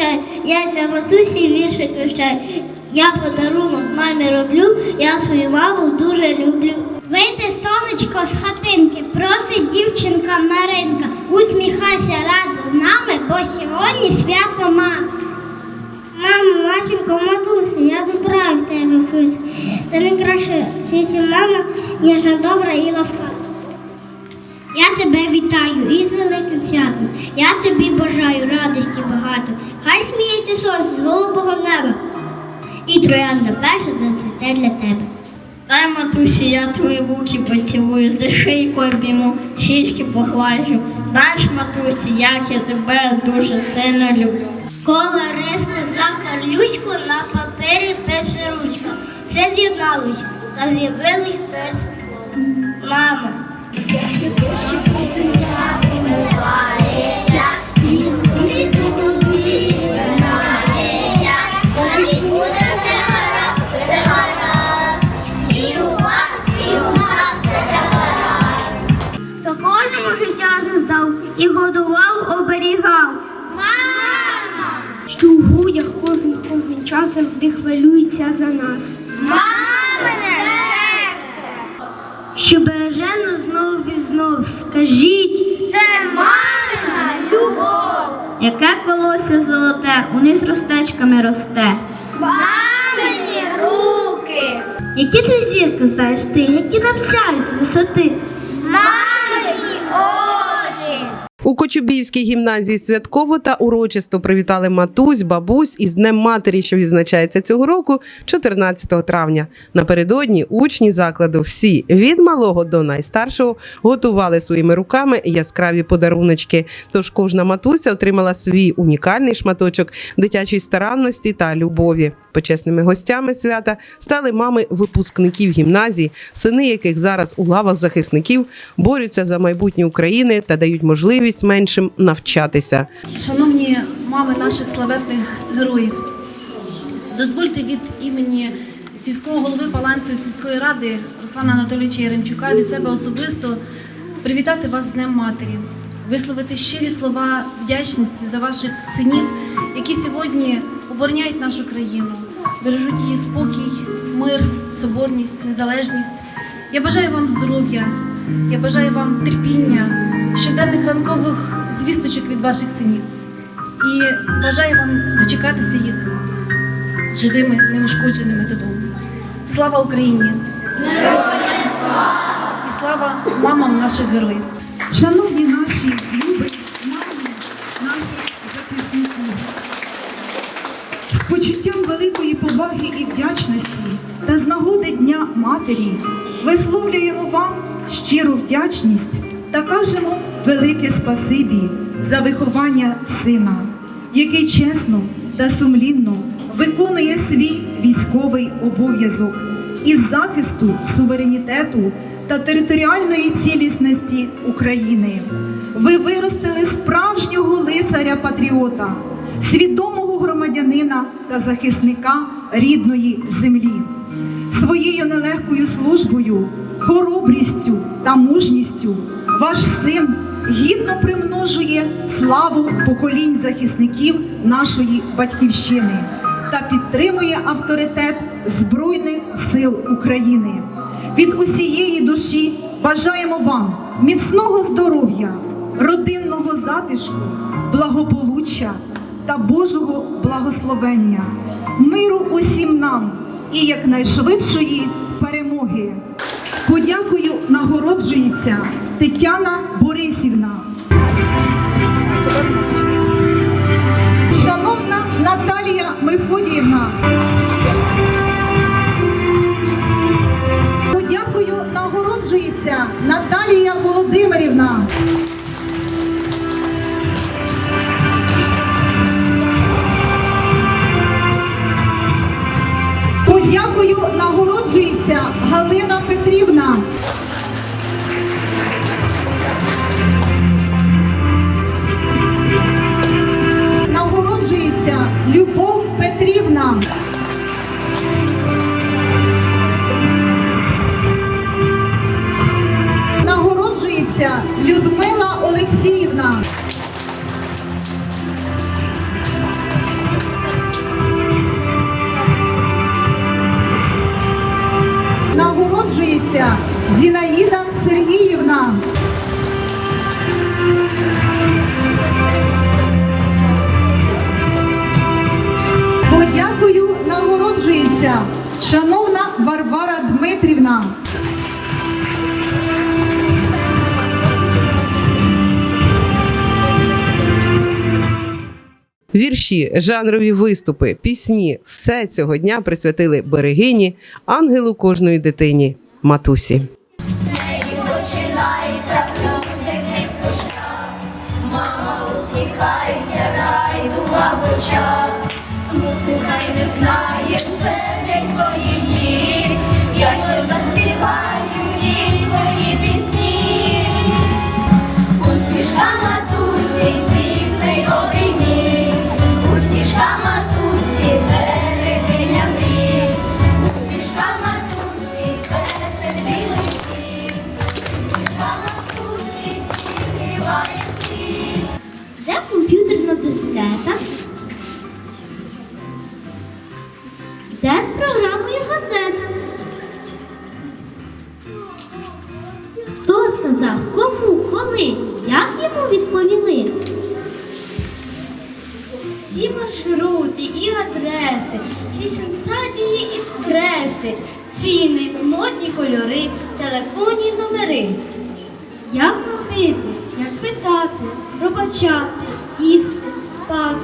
чай. Я для матусі віршик вивчаю. Я подарунок мамі роблю, я свою маму дуже люблю. Вийде сонечко з хатинки, просить дівчинка Маринка. Усміхайся радо з нами, бо сьогодні свято мами. Мамо, матінко, матусі, я добра в тебе вчусь. Ти найкраще в світі мама, ніжна, добра і ласкава. Я тебе вітаю із великим святом. Я тобі бажаю радості багато. Сонце з голубого неба. І троянда перша зацвіте для тебе. Дай, матусі, я твої руки поцілую, за шийку обійму, щічки погладжу. Знаєш, матусі, як я тебе дуже сильно люблю. Кола риска за карлючку на папері пише ручка. Все з'єдналось, та з'явилось перше слово. Мама. Якщо дощі земля помивається, кожному життя здав і годував, оберігав. Мама! Що у грудях кожен кожен час завжди хвилюється за нас. Мамине серце! Що береже нас знов і знов, скажіть. Це мамина любов! Яке колося золоте, униз ростечками росте. Мамині руки! Які ти зірки знаєш ти, які нам сяють з висоти. Мамині очі! У Кочубівській гімназії святково та урочисто привітали матусь, бабусь із Днем матері, що відзначається цього року, 14 травня. Напередодні учні закладу всі від малого до найстаршого готували своїми руками яскраві подаруночки. Тож кожна матуся отримала свій унікальний шматочок дитячої старанності та любові. Почесними гостями свята стали мами випускників гімназії, сини яких зараз у лавах захисників борються за майбутнє України та дають можливість меншим навчатися. Шановні мами наших славетних героїв, дозвольте від імені сільського голови Паланцевої сільської ради Руслана Анатолійовича Яремчука від себе особисто привітати вас з Днем Матері, висловити щирі слова вдячності за ваших синів, які сьогодні обороняють нашу країну, бережуть її спокій, мир, соборність, незалежність. Я бажаю вам здоров'я, я бажаю вам терпіння, щоденних ранкових звісточок від ваших синів. І бажаю вам дочекатися їх живими, неушкодженими додому. Слава Україні! І слава мамам наших героїв! Шановні наші любі мами, наші захисники, з почуттям великої поваги і вдячності та з нагоди Дня Матері висловлюємо вам щиру вдячність та кажемо велике спасибі за виховання сина, який чесно та сумлінно виконує свій військовий обов'язок із захисту суверенітету та територіальної цілісності України. Ви виростили справжнього лицаря-патріота, свідомого громадянина та захисника рідної землі. Своєю нелегкою службою, хоробрістю та мужністю ваш син гідно примножує славу поколінь захисників нашої батьківщини та підтримує авторитет Збройних сил України. Від усієї душі бажаємо вам міцного здоров'я, родинного затишку, благополуччя та Божого благословення, миру усім нам і якнайшвидшої перемоги. Подякую нагороджується Тетяна Борисівна. Шановна Наталія Мефодіївна. Подякую нагороджується Наталія Володимирівна. Україна! Нагороджується Любов Петрівна. Нагороджується Людмила Олексій. Зінаїда Сергіївна. Подякою нагороджується шановна Варвара Дмитрівна. Вірші, жанрові виступи, пісні все цього дня присвятили берегині, ангелу кожної дитині, матусі. Очах. Смутку хай не знає серденько її. Я ж не заспіваю їй свої пісні. Усмішка матусі, світлий обрій Усмішка матусі, берегиня мрій. Усмішка матусі, весел білий сніг. Усмішка матусі, зігріває сніг. Де комп'ютерна дискета? Де з програмою газет? Хто сказав, кому, коли, як йому відповіли? Всі маршрути і адреси, всі сенсації і преси, ціни, модні кольори, телефонні номери. Як робити, як питати, пробачати, їсти, спати,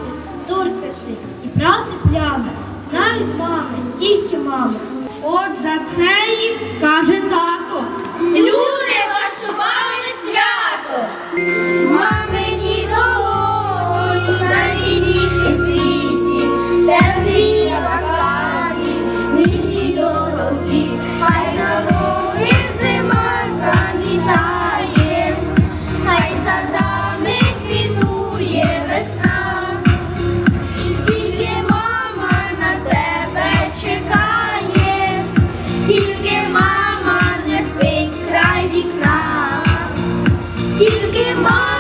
торкати і брати плями знають мами, тільки мами. От за це їм каже. тільки маю.